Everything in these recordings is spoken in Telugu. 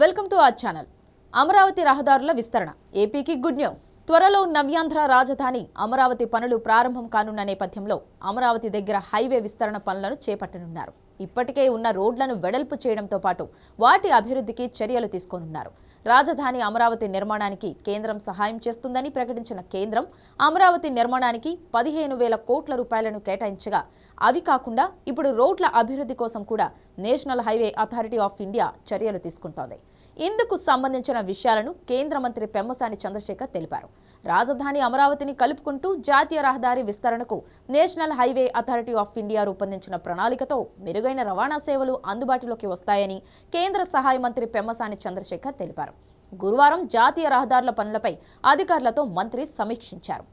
Welcome to our channel. Amaravati రహదారుల విస్తరణ. ఏపీకి గుడ్ న్యూస్. త్వరలో నవ్యాంధ్ర రాజధాని అమరావతి పనులు ప్రారంభం కానున్న నేపథ్యంలో అమరావతి దగ్గర హైవే విస్తరణ పనులను చేపట్టనున్నారు. ఇప్పటికే ఉన్న రోడ్లను వెడల్పు చేయడంతో పాటు వాటి అభివృద్ధికి చర్యలు తీసుకోనున్నారు. రాజధాని అమరావతి నిర్మాణానికి కేంద్రం సహాయం చేస్తుందని ప్రకటించిన కేంద్రం అమరావతి నిర్మాణానికి పదిహేను వేల కోట్ల రూపాయలను కేటాయించగా అవి కాకుండా ఇప్పుడు రోడ్ల అభివృద్ధి కోసం కూడా national highway authority of India చర్యలు తీసుకుంటోంది. ఇందుకు సంబంధించిన విషయాలను కేంద్ర మంత్రి పెమ్మసాని చంద్రశేఖర్ తెలిపారు. రాజధాని అమరావతిని కలుపుకుంటూ జాతీయ రహదారి విస్తరణకు national highway authority of India రూపొందించిన ప్రణాళికతో మెరుగైన రవాణా సేవలు అందుబాటులోకి వస్తాయని కేంద్ర సహాయ మంత్రి పెమ్మసాని చంద్రశేఖర్ తెలిపారు. గురువారం జాతీయ రహదారుల పనులపై అధికారులతో మంత్రి సమీక్షించారు.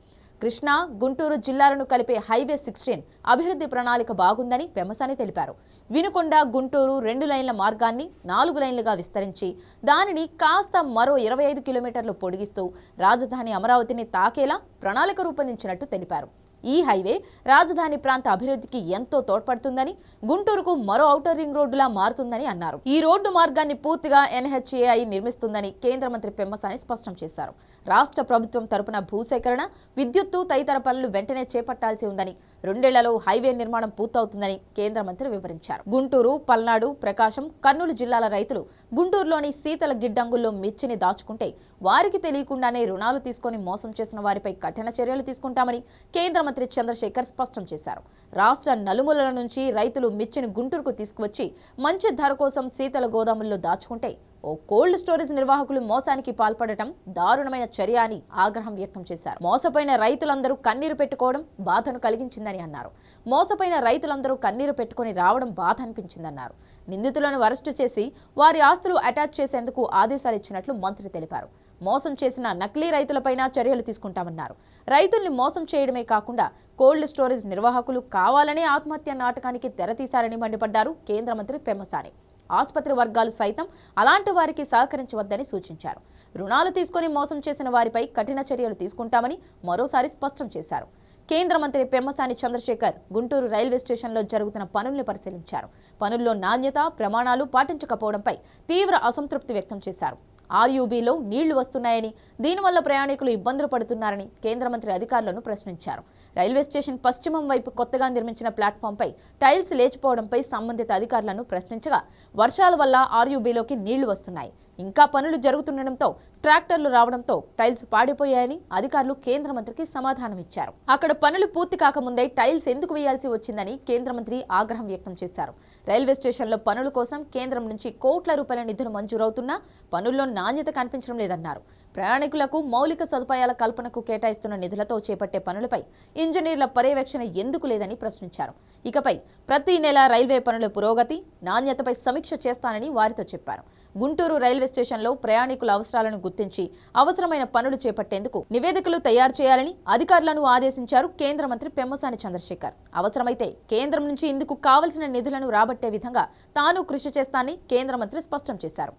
కృష్ణా గుంటూరు జిల్లాలను కలిపే హైవే సిక్స్టీన్ అభివృద్ధి ప్రణాళిక బాగుందని పెమ్మసాని తెలిపారు. వినుకొండ గుంటూరు రెండు లైన్ల మార్గాన్ని నాలుగు లైన్లుగా విస్తరించి దానిని కాస్త మరో ఇరవై ఐదు కిలోమీటర్లు పొడిగిస్తూ రాజధాని అమరావతిని తాకేలా ప్రణాళిక రూపొందించినట్టు తెలిపారు. ఈ హైవే రాజధాని ప్రాంత అభివృద్ధికి ఎంతో తోడ్పడుతుందని గుంటూరుకు మరో ఔటర్ రింగ్ రోడ్డులా మారుతుందని అన్నారు. ఈ రోడ్డు మార్గాన్ని పూర్తిగా ఎన్హెచ్ఏఐ నిర్మిస్తుందని కేంద్ర మంత్రి పెమ్మసాని స్పష్టం చేశారు. రాష్ట్ర ప్రభుత్వం తరపున భూసేకరణ విద్యుత్తు తదితర పనులు వెంటనే చేపట్టాల్సి ఉందని రెండేళ్ళలో హైవే నిర్మాణం పూర్తవుతుందని కేంద్ర మంత్రి వివరించారు. గుంటూరు పల్నాడు ప్రకాశం కర్నూలు జిల్లాల రైతులు గుంటూరులోని శీతల గిడ్డంగుల్లో మిర్చిని దాచుకుంటే వారికి తెలియకుండానే రుణాలు తీసుకొని మోసం చేసిన వారిపై కఠిన చర్యలు తీసుకుంటామని కేంద్ర మంత్రి చంద్రశేఖర్ స్పష్టం చేశారు. రాష్ట్ర నలుమూలల నుంచి రైతులు మిర్చిని గుంటూరుకు తీసుకువచ్చి మంచి ధర కోసం శీతల గోదాముల్లో దాచుకుంటే ఓ కోల్డ్ స్టోరేజ్ నిర్వాహకులు మోసానికి పాల్పడటం దారుణమైన చర్య అని ఆగ్రహం వ్యక్తం చేశారు. మోసపోయిన రైతులందరూ కన్నీరు పెట్టుకోవడం బాధను కలిగించిందని అన్నారు. మోసపోయిన రైతులందరూ కన్నీరు పెట్టుకొని రావడం బాధ అనిపించిందన్నారు. నిందితులను అరెస్టు చేసి వారి ఆస్తులు అటాచ్ చేసేందుకు ఆదేశాలు ఇచ్చినట్లు మంత్రి తెలిపారు. మోసం చేసిన నకిలీ రైతులపైన చర్యలు తీసుకుంటామన్నారు. రైతుల్ని మోసం చేయడమే కాకుండా కోల్డ్ స్టోరేజ్ నిర్వాహకులు కావాలనే ఆత్మహత్య నాటకానికి తెరతీశారని మండిపడ్డారు కేంద్ర మంత్రి పెమ్మసాని ఆసుపత్రి వర్గాలు సైతం అలాంటి వారికి సహకరించవద్దని సూచించారు. రుణాలు తీసుకొని మోసం చేసిన వారిపై కఠిన చర్యలు తీసుకుంటామని మరోసారి స్పష్టం చేశారు. కేంద్ర మంత్రి పెమ్మసాని చంద్రశేఖర్ గుంటూరు రైల్వే స్టేషన్లో జరుగుతున్న పనుల్ని పరిశీలించారు. పనుల్లో నాణ్యత ప్రమాణాలు పాటించకపోవడంపై తీవ్ర అసంతృప్తి వ్యక్తం చేశారు. ఆర్యూబీలో నీళ్ళు వస్తున్నాయని దీనివల్ల ప్రయాణికులు ఇబ్బందులు పడుతున్నారని కేంద్ర మంత్రి అధికారులను ప్రశ్నించారు. రైల్వే స్టేషన్ పశ్చిమం వైపు కొత్తగా నిర్మించిన ప్లాట్ఫామ్పై టైల్స్ లేచిపోవడంపై సంబంధిత అధికారులను ప్రశ్నించగా వర్షాల వల్ల ఆర్యూబీలోకి నీళ్ళు వస్తున్నాయి. ఇంకా పనులు జరుగుతుండటంతో ట్రాక్టర్లు రావడంతో టైల్స్ పాడిపోయాయని అధికారులు కేంద్ర మంత్రికి సమాధానం ఇచ్చారు. అక్కడ పనులు పూర్తి కాకముందే టైల్స్ ఎందుకు వేయాల్సి వచ్చిందని కేంద్ర మంత్రి ఆగ్రహం వ్యక్తం చేశారు. రైల్వే స్టేషన్లో పనుల కోసం కేంద్రం నుంచి కోట్ల రూపాయల నిధులు మంజూరవుతున్నా పనుల్లో నాణ్యత కనిపించడం లేదన్నారు. ప్రయాణికులకు మౌలిక సదుపాయాల కల్పనకు కేటాయిస్తున్న నిధులతో చేపట్టే పనులపై ఇంజనీర్ల పర్యవేక్షణ ఎందుకు లేదని ప్రశ్నించారు. ఇకపై ప్రతి నెల రైల్వే పనుల పురోగతి నాణ్యతపై సమీక్ష చేస్తానని వారితో చెప్పారు. గుంటూరు రైల్వే స్టేషన్లో ప్రయాణికుల అవసరాలను గుర్తించి అవసరమైన పనులు చేపట్టేందుకు నివేదికలు తయారు చేయాలని అధికారులను ఆదేశించారు కేంద్ర మంత్రి పెమ్మసాని చంద్రశేఖర్. అవసరమైతే కేంద్రం నుంచి ఇందుకు కావలసిన నిధులను రాబట్టే విధంగా తాను కృషి చేస్తానని కేంద్ర మంత్రి స్పష్టం చేశారు.